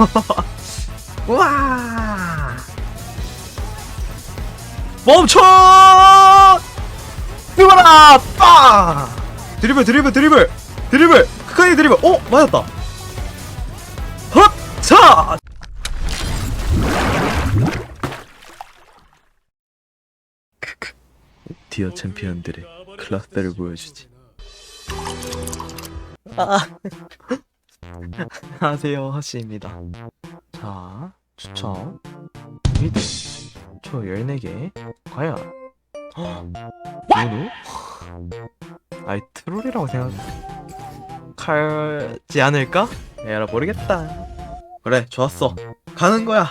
우와. 멈춰! 뜨거라! 빵 드리블 드리블 드리블! 드리블! 크카이 드리블! 오 맞았다. 헛 차! 크크 디어 챔피언들의 클라스를 보여주지. 아 안녕하세요 허씨입니다. 자 추천 미드 초 14개. 과연? 누누? 아이 트롤이라고 생각하지 않을까? 에라 모르겠다. 그래 좋았어. 가는 거야.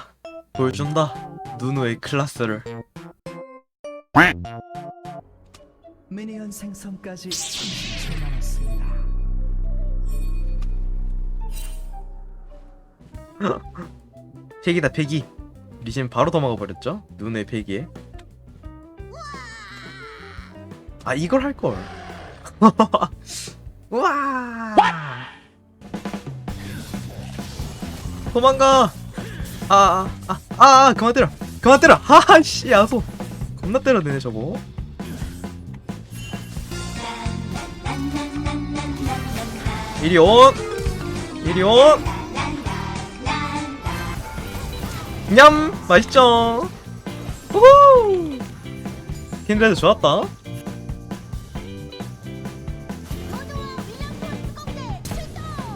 보여준다 누누의 클라스를. 미니언 생성까지 30초 팩이다 팩이 리신 바로 도망가 버렸죠? 눈의 팩이에. 아 이걸 할걸. 우와! 도망가! 아아아 아, 아, 아, 그만 때려. 그만 때려. 하씨 야소. 겁나 때려대네 저거. 이리 온! 이리 온 냠 맛있죠 우후 킨드레드 좋았다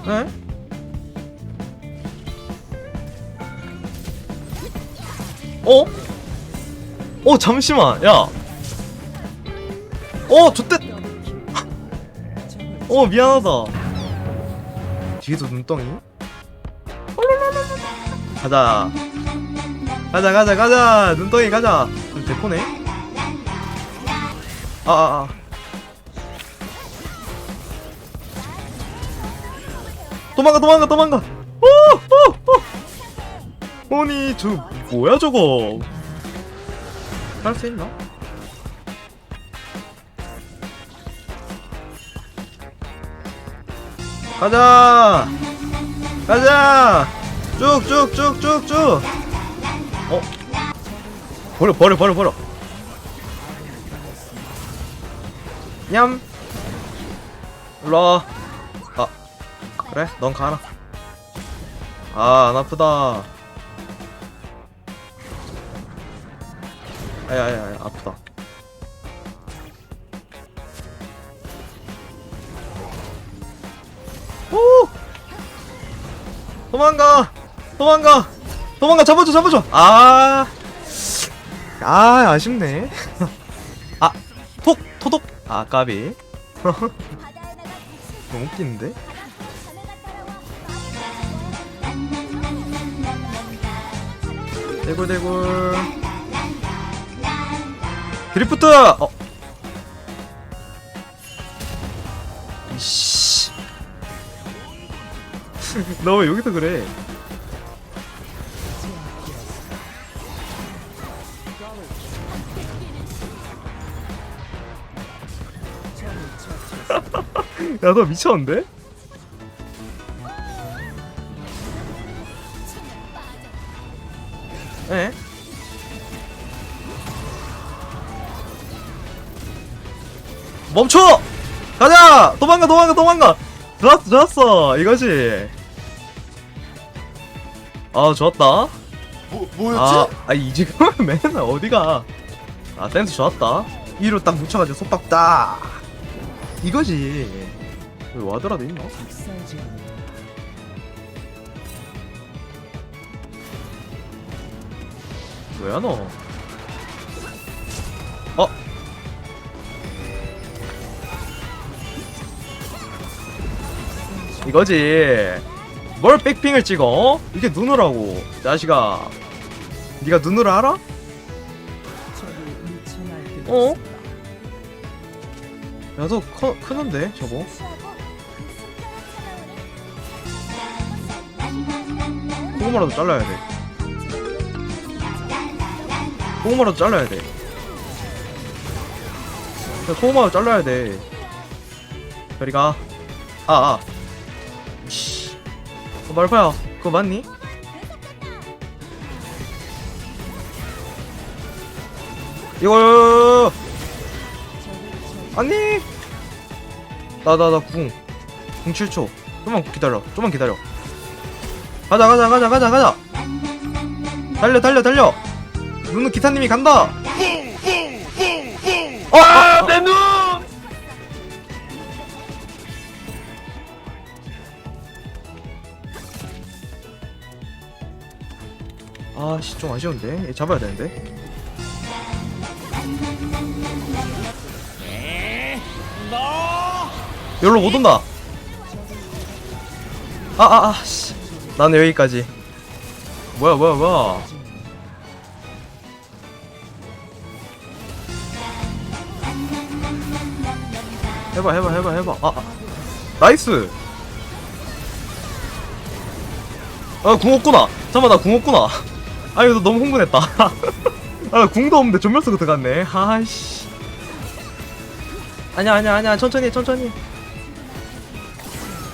네? 어? 어 잠시만 야 어, 좋댔. 어, 미안하다. 뒤에도 눈덩이? 가자. 가자, 가자, 가자. 눈덩이 가자. 좀 대포네. 아, 아, 아. 도망가, 도망가, 도망가. 오, 오, 오. 아니, 저 뭐야 저거? 할 수 있나? 가자! 가자! 쭉쭉쭉쭉쭉! 어? 버려 버려 버려 버려 냠 일로와 아 그래 넌 가라 아 안 아프다 아야야야 아프다 오! 도망가! 도망가! 도망가! 잡아줘! 잡아줘! 아! 아, 아쉽네. 아, 톡! 토독! 아, 까비. 너무 웃기는데? 대굴대굴. 드리프트! 어. 이씨. 너왜 여기서 그래? 야, 너 미쳤는데? 에? 멈춰! 가자! 도망가, 도망가, 도망가! 좋았어, 좋았어! 이거지. 아, 좋았다. 뭐 뭐였지? 아, 아, 이 지금 맨날 어디가? 아, 센스 좋았다. 위로 딱 묻혀가지고 속박 딱. 이거지. 왜 와드라도 있나? 뭐야 너? 어? 이거지. 뭘 백핑을 찍어? 어? 이게 눈으라고. 자식아. 네가 눈으로 알아? 어? 있습니다. 야, 너 커, 크는데, 저거? 조금이라도 잘라야 돼. 소음마라도 잘라야 돼. 그냥 소음마라도 잘라야 돼. 저리가. 아아. 어, 말파야 그거 맞니? 이거 아니? 나 나 나궁궁 7초. 좀만 기다려. 좀만 기다려. 가자 가자 가자 가자 가자. 달려 달려 달려. 눈은 기사님이 간다. 어, 아, 내 눈! 아씨 좀 아쉬운데? 얘 잡아야 되는데? 여기로 못 온다. 아아아 씨 나는 여기까지. 뭐야 뭐야 뭐야? 해봐 해봐 해봐 해봐. 아, 아. 나이스! 아궁 없구나. 잠깐만 나궁 없구나. 아 이거 너무 흥분했다. 아 궁도 없는데 전멸 쓰고 들어갔네. 아이씨. 아니야 아니야 아니야. 천천히 해, 천천히.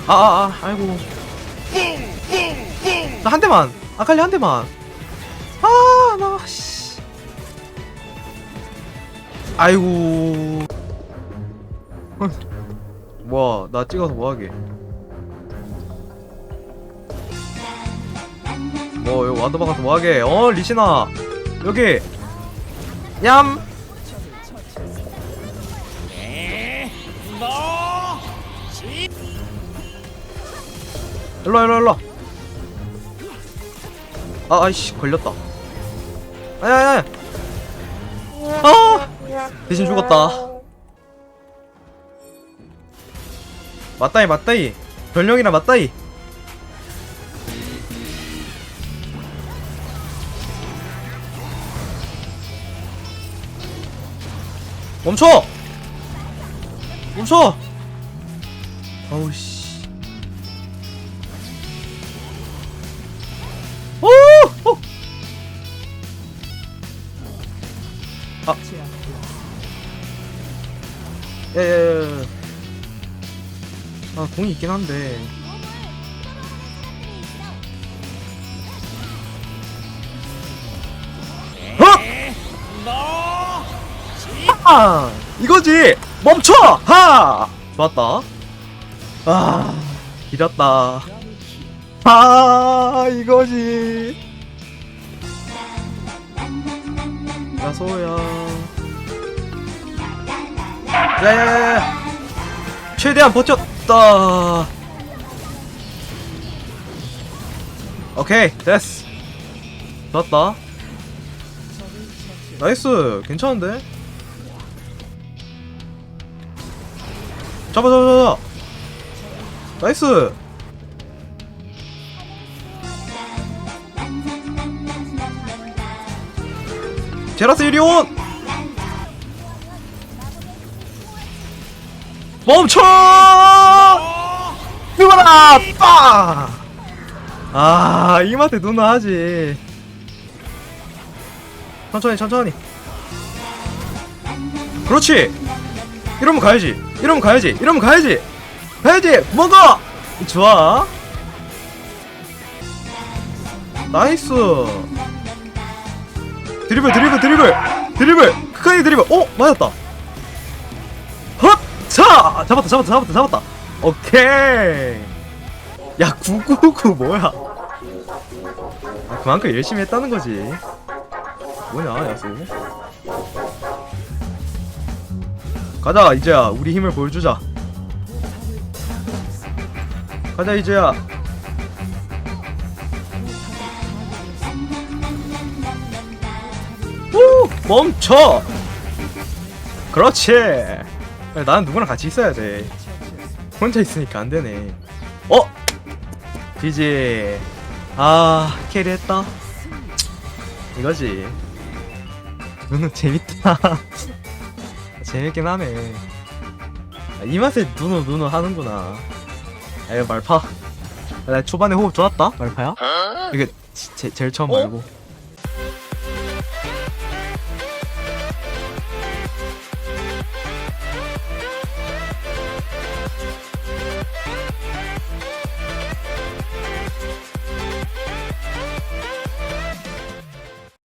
아아아 아, 아이고 나 한 대만. 아칼리 한 대만. 아나 씨. 아이고. 뭐야 나 찍어서 뭐하게? 뭐 여기 와드 박아서 뭐하게? 어 리시나. 여기. 얌 일로와 일로와 일로와 아 아이씨 걸렸다. 아야야야 아! 대신 죽었다. 맞다이 맞다이. 변령이라 맞다이. 멈춰! 멈춰! 아우씨 야야야야 아 공이 있긴 한데. 어? 하! 이거지! 멈춰! 하! 좋았다. 아 이렸다. 아 이거지. 야소야 야야야야 최대한 버텼다. 오케이 됐어. 좋았다. 나이스 괜찮은데? 잡아 잡아 잡아. 나이스. 제라스 이리온 멈춰! 누가라! 빵! 아, 이마트 누나 하지. 천천히, 천천히. 그렇지! 이러면 가야지. 이러면 가야지. 이러면 가야지. 가야지! 먹어! 좋아. 나이스. 드리블, 드리블, 드리블! 드리블! 크카이 드리블! 어? 맞았다. 헛! 자! 잡았다, 잡았다, 잡았다, 잡았다. 오케이. 야, 999 뭐야? 아, 그만큼 열심히 했다는 거지. 뭐냐, 야수. 가자, 이제야. 우리 힘을 보여주자. 가자, 이제야. 우! 멈춰! 그렇지! 나는 누구랑 같이 있어야 돼. 혼자 있으니까 안 되네. 어? 지지. 아, 캐리했다. 이거지. 누누 재밌다. 재밌긴 하네. 아, 이 맛에 누누 누누 하는구나. 아, 이거 말파. 나 초반에 호흡 좋았다, 말파야. 이게 제, 제일 처음 어? 말고.